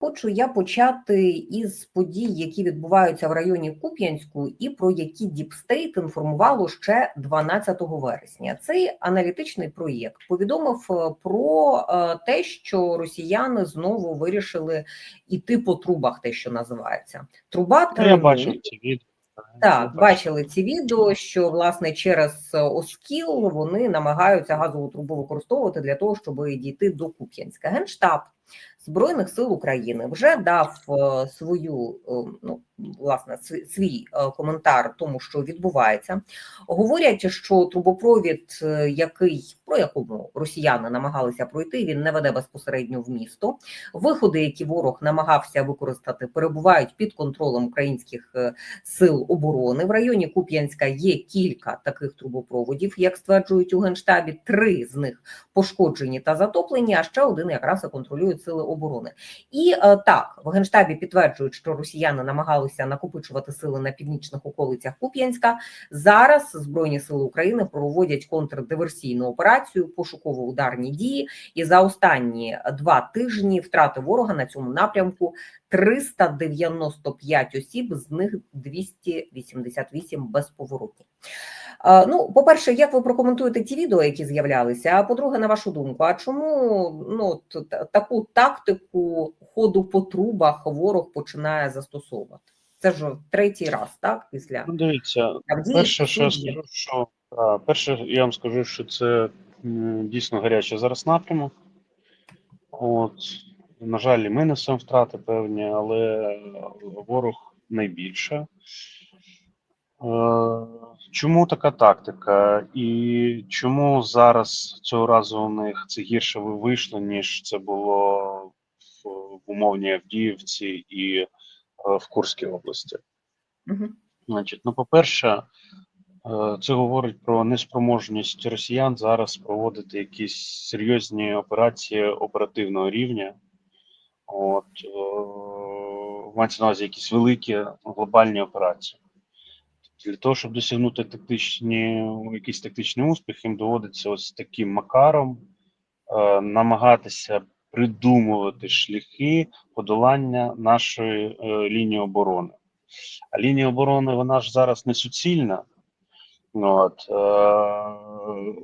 Хочу я почати із подій, які відбуваються в районі Куп'янську, і про які Діпстейт інформувало ще 12 вересня. Цей аналітичний проєкт повідомив е, про е, те, що росіяни знову вирішили іти по трубах, те, що називається труба Ну, Я бачив ці відео. Так, бачили ці відео, що власне через е, Оскіл вони намагаються газову трубу використовувати для того, щоб дійти до Куп'янська. Генштаб Збройних сил України вже дав е, свою е, ну власне свій е, коментар тому, що відбувається. Говорять, що трубопровід, який про якому росіяни намагалися пройти, він не веде безпосередньо в місто. Виходи, які ворог намагався використати, перебувають під контролем українських сил оборони. В районі Куп'янська є кілька таких трубопроводів, як стверджують у генштабі. Три з них пошкоджені та затоплені, а ще один якраз і контролюють сили оборони. І е, так в генштабі підтверджують, що росіяни намагалися накопичувати сили на північних околицях Куп'янська. Зараз збройні сили України проводять контрдиверсійну операцію, пошуково-ударні дії. І за останні два тижні втрати ворога на цьому напрямку 395 осіб, з них 288 безповоротні. Ну, по-перше, як ви прокоментуєте ті відео, які з'являлися? А по-друге, на вашу думку, а чому ну таку тактику ходу по трубах ворог починає застосовувати? Це ж третій раз, так? Після Ну, дивіться, Авдіївки, перше, що я скажу, що а, перше, я вам скажу, що це дійсно гарячий зараз напрямок. От, на жаль, і ми несемо втрати певні, але ворог найбільше. Е, Чому така тактика? І чому зараз цього разу у них це гірше вийшло, ніж це було в, в умовній Авдіївці і е, в Курській області? Мгм. Значить, ну, по-перше, е, це говорить про неспроможність росіян зараз проводити якісь серйозні операції оперативного рівня. От, е, мається на увазі якісь великі глобальні операції. Для того, щоб досягнути тактичні, якийсь тактичний успіх, їм доводиться ось таким макаром е, намагатися придумувати шляхи подолання нашої е, лінії оборони. А лінія оборони вона ж зараз не суцільна. От, е,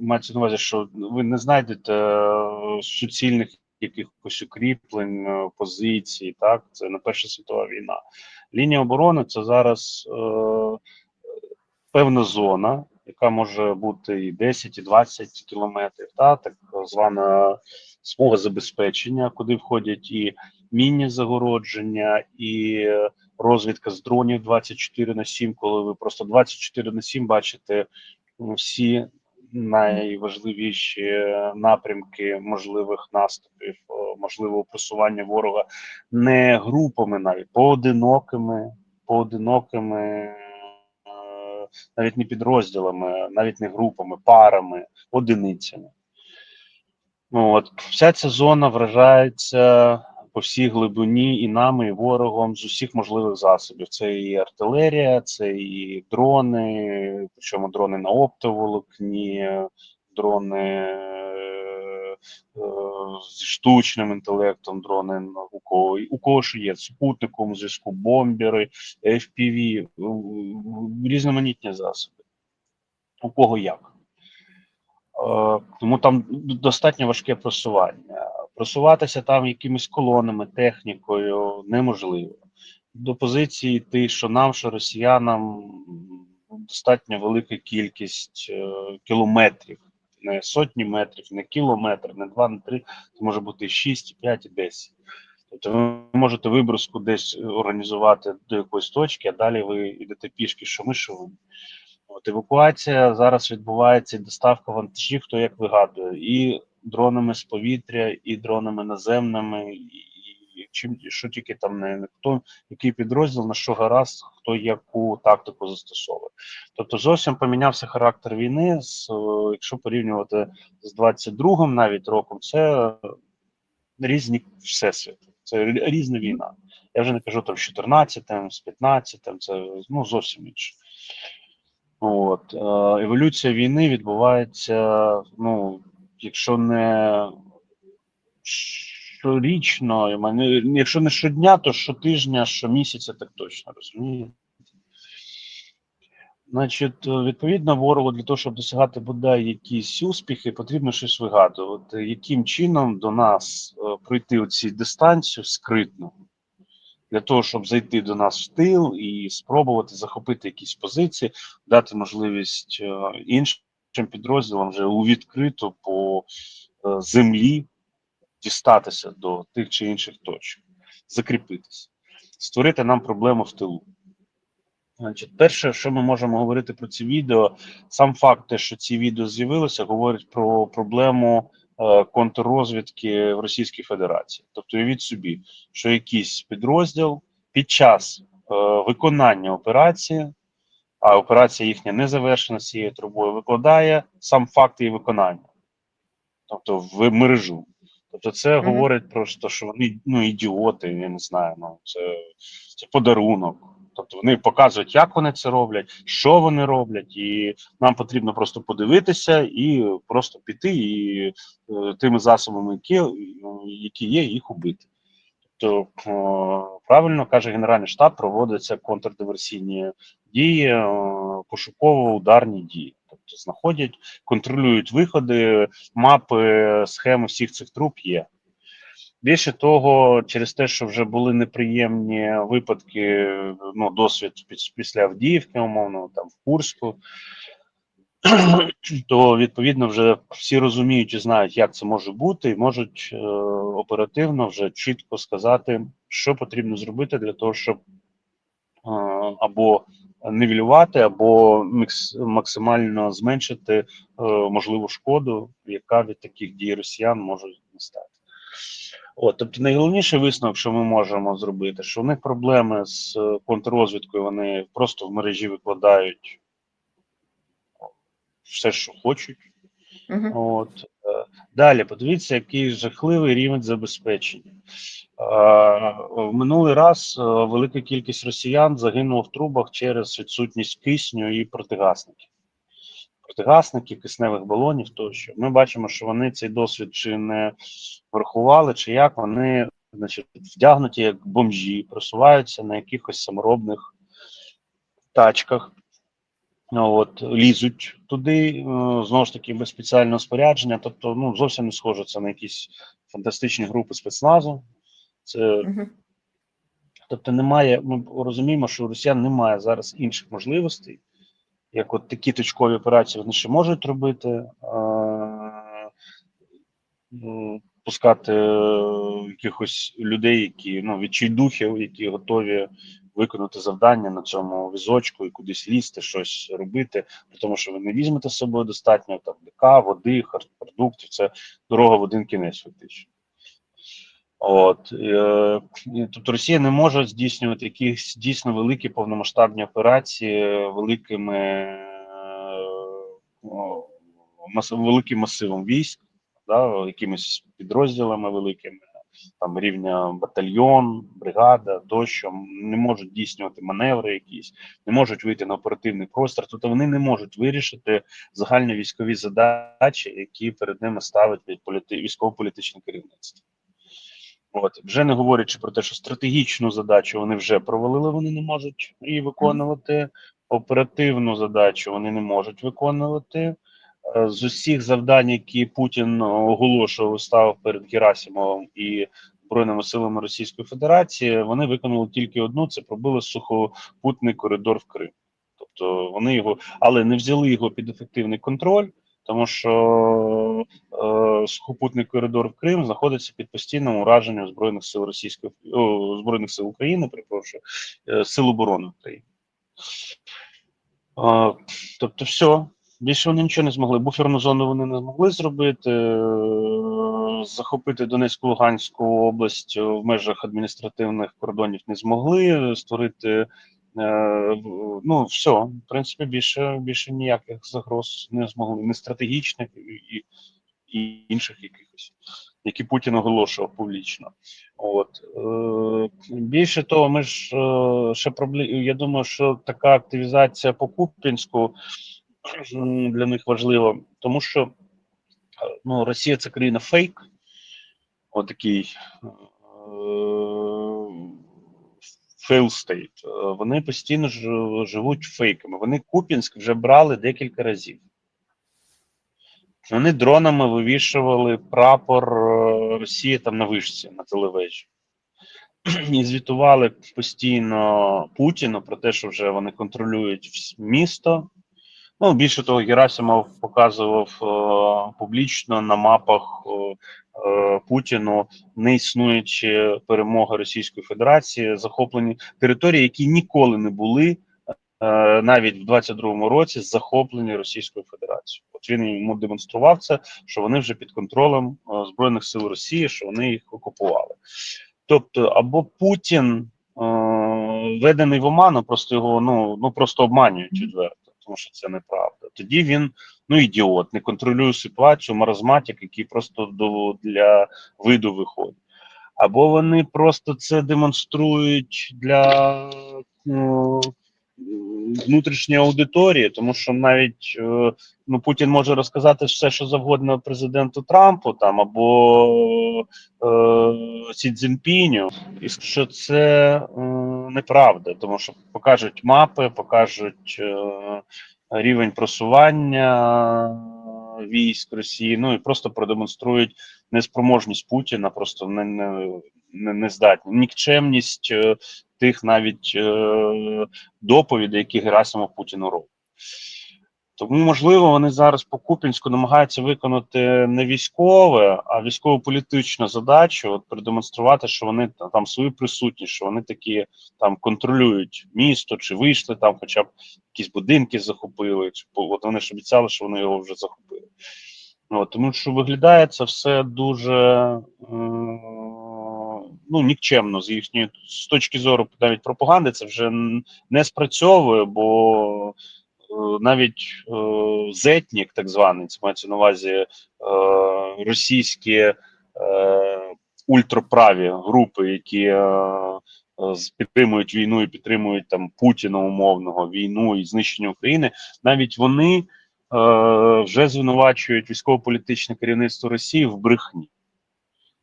мається на увазі, що ви не знайдете е, суцільних якихось укріплень, е, позицій. Так, це не Перша світова війна. Лінія оборони це зараз е, певна зона, яка може бути і 10, і 20 кілометрів, та так звана смуга забезпечення, куди входять і мінні загородження, і розвідка з дронів 24 на 7, коли ви просто 24 на 7 бачите всі найважливіші напрямки можливих наступів, е, можливого просування ворога не групами, навіть поодинокими, поодинокими, е, навіть не підрозділами, навіть не групами, парами, одиницями. Ну, от вся ця зона вражається по всій глибині і нами, і ворогом з усіх можливих засобів. Це і артилерія, це і дрони, причому дрони на оптоволокні, дрони е, з штучним інтелектом, дрони у кого, у кого що є супутником зв'язку, бомбери, FPV, різноманітні засоби. У кого як. Е, Тому там достатньо важке просування. Просуватися там якимись колонами, технікою неможливо. До позиції йти, що нам, що росіянам достатньо велика кількість е, кілометрів, не сотні метрів, не кілометр, не два, не три, це може бути 6, 5 і 10. Тобто ви можете виброску десь організувати до якоїсь точки, а далі ви йдете пішки, що ми, що ви. От евакуація зараз відбувається доставка вантажів, хто як вигадує, і дронами з повітря, і дронами наземними, і, чим що тільки там не хто, який підрозділ на що гаразд, хто яку тактику застосовує. Тобто зовсім помінявся характер війни. З, е, якщо порівнювати з 22-м навіть роком, це різні всесвіти, це різна війна. Я вже не кажу там з 14-м, з 15-м, це ну зовсім інше. От, е, еволюція війни відбувається, ну, якщо не щорічно, якщо не щодня, то щотижня, щомісяця, так точно розумієте. Значить, відповідно, ворогу для того, щоб досягати бодай якісь успіхи, потрібно щось вигадувати. Яким чином до нас е, пройти оці дистанцію скритно, для того, щоб зайти до нас в тил і спробувати захопити якісь позиції, дати можливість е, іншим підрозділам вже у відкрито по е, землі дістатися до тих чи інших точок, закріпитися, створити нам проблему в тилу. Значить, перше, що ми можемо говорити про ці відео, сам факт, те, що ці відео з'явилися, говорить про проблему е, контррозвідки в Російській Федерації. Тобто, уявіть собі, що якийсь підрозділ під час е, виконання операції, а операція їхня не завершена цією трубою, викладає сам факт її виконання, тобто в мережу. Тобто, це Мгм. говорить просто, що вони ну, ідіоти, я не знаю, ну це, це подарунок. Тобто вони показують, як вони це роблять, що вони роблять, і нам потрібно просто подивитися і просто піти і е, тими засобами, які, е, які є, їх убити. Тобто, е, правильно каже Генеральний штаб, проводяться контрдиверсійні дії, е, пошуково-ударні дії. Тобто знаходять, контролюють виходи, мапи, схеми всіх цих труб є. Більше того, через те, що вже були неприємні випадки, ну, досвід після Авдіївки, умовно, там в Курську, то відповідно вже всі розуміють і знають, як це може бути, і можуть е, оперативно вже чітко сказати, що потрібно зробити для того, щоб е, або нивелювати, або максимально зменшити е, можливу шкоду, яка від таких дій росіян може настати. От, тобто найголовніший висновок, що ми можемо зробити, що у них проблеми з е, контррозвідкою, вони просто в мережі викладають все, що хочуть. Мгм. От. е, Далі, подивіться, який жахливий рівень забезпечення. Е, В минулий раз е, велика кількість росіян загинула в трубах через відсутність кисню і протигасників. Протигасників, кисневих балонів тощо. Ми бачимо, що вони цей досвід чи не врахували, чи як вони значить, вдягнуті як бомжі, просуваються на якихось саморобних тачках. Ну, От, лізуть туди, е, знову ж таки, без спеціального спорядження. Тобто, ну, зовсім не схоже це на якісь фантастичні групи спецназу. Це, Мгм. тобто, немає, ми розуміємо, що у росіян немає зараз інших можливостей, як от такі точкові операції вони ще можуть робити, е, ну, пускати е, якихось людей, які ну, відчайдухів, які готові виконати завдання на цьому візочку і кудись лізти, щось робити, при тому, що ви не візьмете з собою достатньо там ДК, води, продуктів, це дорога в один кінець фактично. От е, тобто Росія не може здійснювати якісь дійсно великі повномасштабні операції великими е, великим масивом військ, да, якимись підрозділами великими, там рівня батальйон, бригада тощо не можуть здійснювати маневри якісь, не можуть вийти на оперативний простір. Тобто вони не можуть вирішити загальні військові задачі, які перед ними ставить політи, військово-політичне керівництво. От вже не говорячи про те, що стратегічну задачу вони вже провалили, вони не можуть її виконувати. Оперативну задачу вони не можуть виконувати. Е, З усіх завдань, які Путін оголошував, і ставив перед Герасимовим і Збройними силами Російської Федерації, вони виконали тільки одну: це пробили сухопутний коридор в Крим. Тобто вони його, але не взяли його під ефективний контроль, тому що е, сухопутний коридор в Крим знаходиться під постійним ураженням збройних сил Російської о, збройних сил України, перепрошую, е, сил оборони України. Е, тобто, все. Більше вони нічого не змогли. Буферну зону вони не змогли зробити. е, Захопити Донецьку Луганську область в межах адміністративних кордонів не змогли. Створити е, ну все, в принципі, більше більше ніяких загроз не змогли, не стратегічних і, і інших якихось, які Путін оголошував публічно. От е, більше того, ми ж ще проблем. Я думаю, що така активізація по Куп'янську м, для них важлива, тому що е, ну, Росія це країна фейк, отакий fail state. Е, Вони постійно ж- живуть фейками. Вони Куп'янськ вже брали декілька разів. Вони дронами вивішували прапор е, Росії там на вишці, на телевежі. І звітували постійно Путіну про те, що вже вони контролюють місто. Ну, більше того, Герасимов показував е, публічно на мапах е, е, Путіну не існуючи перемога Російської Федерації, захоплені території, які ніколи не були е, навіть в 22-му році захоплені Російською Федерацією. От він йому демонстрував це, що вони вже під контролем е, Збройних сил Росії, що вони їх окупували. Тобто, або Путін е, введений в оману, просто його ну, ну просто обманюють відверто, тому що це неправда. Тоді він ну ідіот, не контролює ситуацію, маразматик, який просто до для виду виходить. Або вони просто це демонструють для ну, внутрішньої аудиторії, тому що навіть е, ну Путін може розказати все, що завгодно президенту Трампу там або е, Сі Цзіньпіню, і що це е, неправда, тому що покажуть мапи, покажуть е, рівень просування військ Росії, ну і просто продемонструють неспроможність Путіна, просто не, не, не, здатні. Нікчемність е, тих навіть е, доповідей, які Герасимов Путіну робить. Тому, можливо, вони зараз по Купінську намагаються виконати не військове, а військово-політичну задачу, от продемонструвати, що вони там свою присутність, що вони такі там контролюють місто, чи вийшли там, хоча б якісь будинки захопили. Чи от вони ж обіцяли, що вони його вже захопили. От, тому що виглядає це все дуже е, ну, нікчемно з їхньої з точки зору навіть пропаганди, це вже не спрацьовує, бо е, навіть е, зетнік, так званий, це мається на увазі е, російські е, ультраправі групи, які е, підтримують війну і підтримують там Путіна умовного війну і знищення України, навіть вони е, вже звинувачують військово-політичне керівництво Росії в брехні.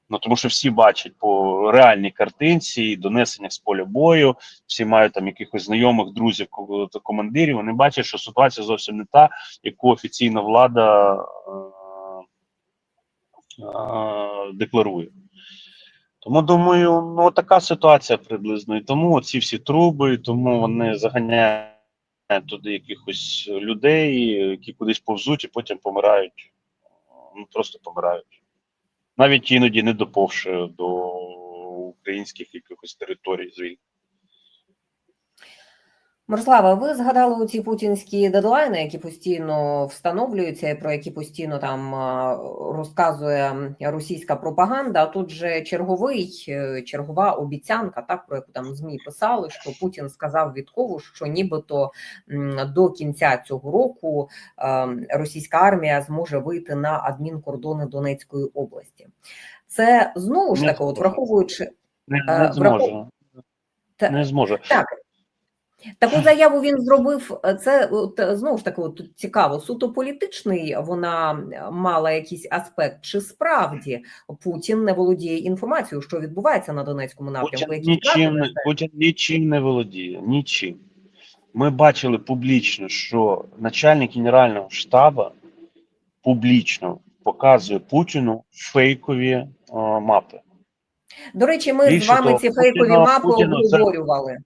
Ну тому що всі бачать по реальній картинці і донесеннях з поля бою, всі мають там якихось знайомих друзів та командирів. Вони бачать, що ситуація зовсім не та, яку офіційна влада е, е, декларує. Тому думаю, ну така ситуація приблизно. І тому ці всі труби, тому вони заганяють туди якихось людей, які кудись повзуть і потім помирають. Ну просто помирають. Навіть іноді не доповши до українських якихось територій звільнених. Мирослава, ви згадали ці путінські дедлайни, які постійно встановлюються, і про які постійно там розказує російська пропаганда. А тут же черговий, е, чергова обіцянка, так про яку там змі писали, що Путін сказав Віткову, що нібито до кінця цього року е, російська армія зможе вийти на адмінкордони Донецької області. Це знову ж таки, от враховуючи Не, Е, не зможе. Та- Не зможе. Так. Таку заяву він зробив. е, Це е, знову ж таки тут цікаво. Суто політичний вона е, мала якийсь аспект, чи справді Путін не володіє інформацією, що відбувається на Донецькому напрямку? Путін нічим, не- Путін нічим не володіє. Нічим. Ми бачили публічно, що начальник Генерального штабу публічно показує Путіну фейкові е, мапи. До речі, ми з вами того, ці фейкові Путіна- мапи Путіна обговорювали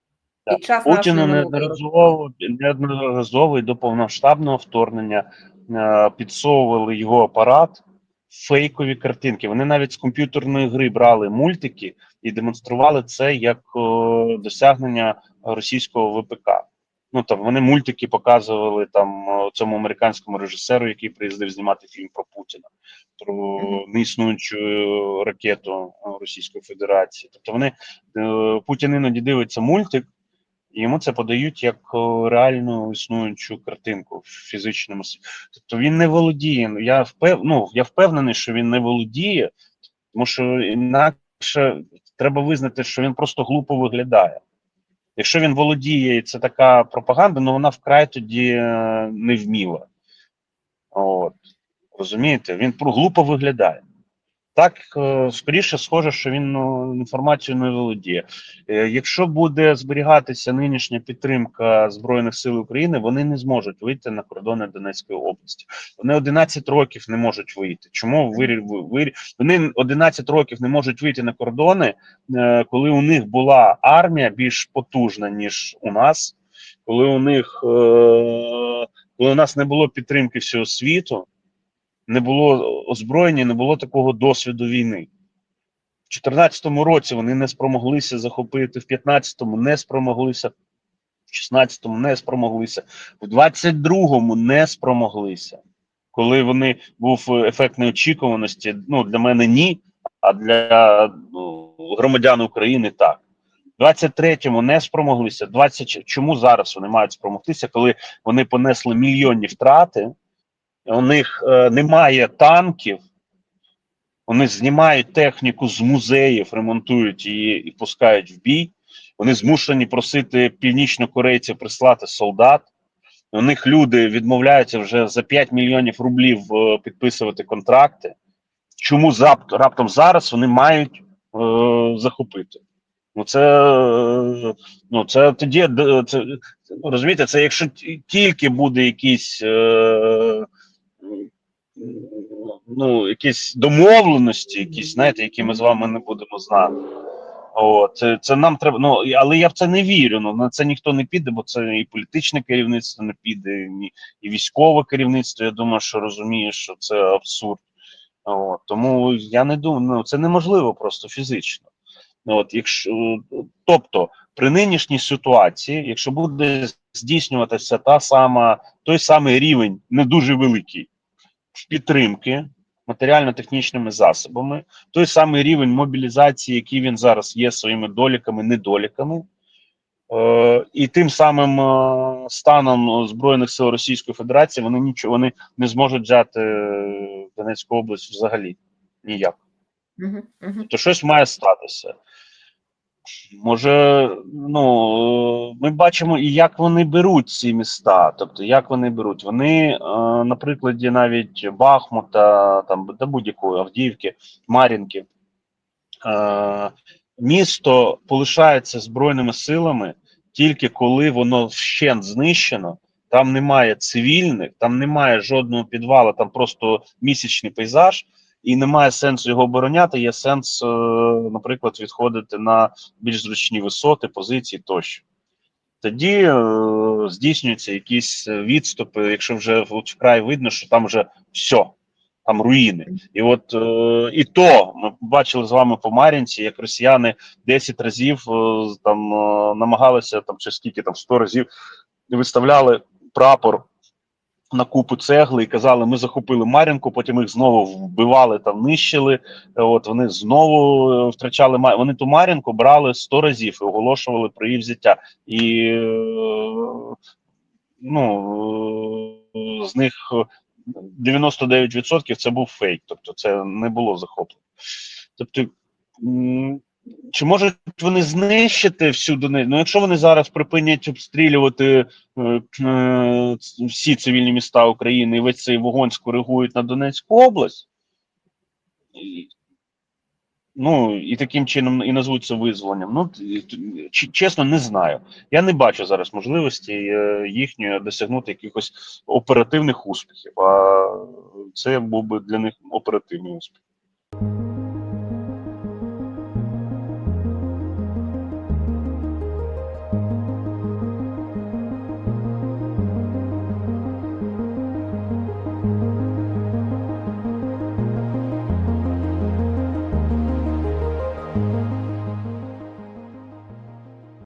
під час минулої неодноразово, неодноразово і до повноштабного вторгнення е, підсовували його апарат фейкові картинки. Вони навіть з комп'ютерної гри брали мультики і демонстрували це як е, досягнення російського ВПК. Ну там вони мультики показували там цьому американському режисеру, який приїздив знімати фільм про Путіна, про Мгм. неіснуючу ракету Російської Федерації. Тобто вони е, Путін іноді дивиться мультик, і йому це подають як е, реальну існуючу картинку в фізичному світі. Тобто він не володіє. Ну, Я впев... ну, я впевнений, що він не володіє, тому що інакше треба визнати, що він просто глупо виглядає. Якщо він володіє, і це така пропаганда, ну вона вкрай тоді е, невміла. От. Розумієте, він глупо виглядає. Так, е, скоріше схоже, що він ну, інформацією не володіє. Е, Якщо буде зберігатися нинішня підтримка Збройних сил України, вони не зможуть вийти на кордони Донецької області. Вони 11 років не можуть вийти. Чому вони 11 років не можуть вийти на кордони, е, коли у них була армія більш потужна ніж у нас, коли у них коли у нас не було підтримки всього світу не було озброєння, не було такого досвіду війни. В 2014 році вони не спромоглися захопити, в 15-му не спромоглися, в 16-му не спромоглися, в 22-му не спромоглися. Коли вони був ефект неочікуваності, ну для мене ні, а для ну, громадян України так. В 23-му не спромоглися. 20... Чому зараз вони мають спромогтися, коли вони понесли мільйонні втрати? У них е, немає танків, вони знімають техніку з музеїв, ремонтують її і пускають в бій. Вони змушені просити північнокорейців прислати солдат. У них люди відмовляються вже за 5 мільйонів рублів е, підписувати контракти. Чому раптом зараз вони мають е, захопити? Ну, це, е, ну, це тоді це, розумієте, це якщо тільки буде якийсь. Е, ну, якісь домовленості, якісь, знаєте, які ми з вами не будемо знати. От, це, це нам треба. Ну але я в це не вірю. Ну на це ніхто не піде, бо це і політичне керівництво не піде, і, військове керівництво. Я думаю, що розуміє, що це абсурд. От, тому я не думаю, ну це неможливо просто фізично. От, якщо, тобто, при нинішній ситуації, якщо буде здійснюватися та сама, той самий рівень, не дуже великий підтримки матеріально-технічними засобами, той самий рівень мобілізації, який він зараз є своїми доліками, недоліками, е, і тим самим е, станом Збройних сил Російської Федерації вони нічого вони не зможуть взяти е, Донецьку область взагалі ніяк. То щось має статися. Може, ну ми бачимо і як вони беруть ці міста. Тобто, як вони беруть. Вони, е, на прикладі навіть Бахмута, там та будь-якої Авдіївки, Мар'їнки, е, місто полишається збройними силами тільки коли воно вщент знищено. Там немає цивільних, там немає жодного підвалу, там просто місячний пейзаж, і немає сенсу його обороняти. Є сенс, е, наприклад, відходити на більш зручні висоти, позиції тощо. Тоді е, здійснюються якісь відступи, якщо вже вкрай видно, що там вже все, там руїни. І от е, і то ми бачили з вами по Мар'їнці, як росіяни 10 разів е, там е, намагалися там чи скільки там 100 разів виставляли прапор на купу цегли і казали, ми захопили Мар'їнку, потім їх знову вбивали там, нищили. От вони знову е, втрачали Вони ту Мар'їнку брали 100 разів і оголошували про її взяття. І е, ну е, з них е, 99% це був фейк, тобто це не було захоплено. Тобто, чи можуть вони знищити всю Донецьк? Ну, якщо вони зараз припинять обстрілювати е, е, всі цивільні міста України і весь цей вогонь скоригують на Донецьку область, і, ну і таким чином і назвуть це визволенням. Ну т- чесно, не знаю. Я не бачу зараз можливості е, їхньої досягнути якихось оперативних успіхів. А це був би для них оперативний успіх.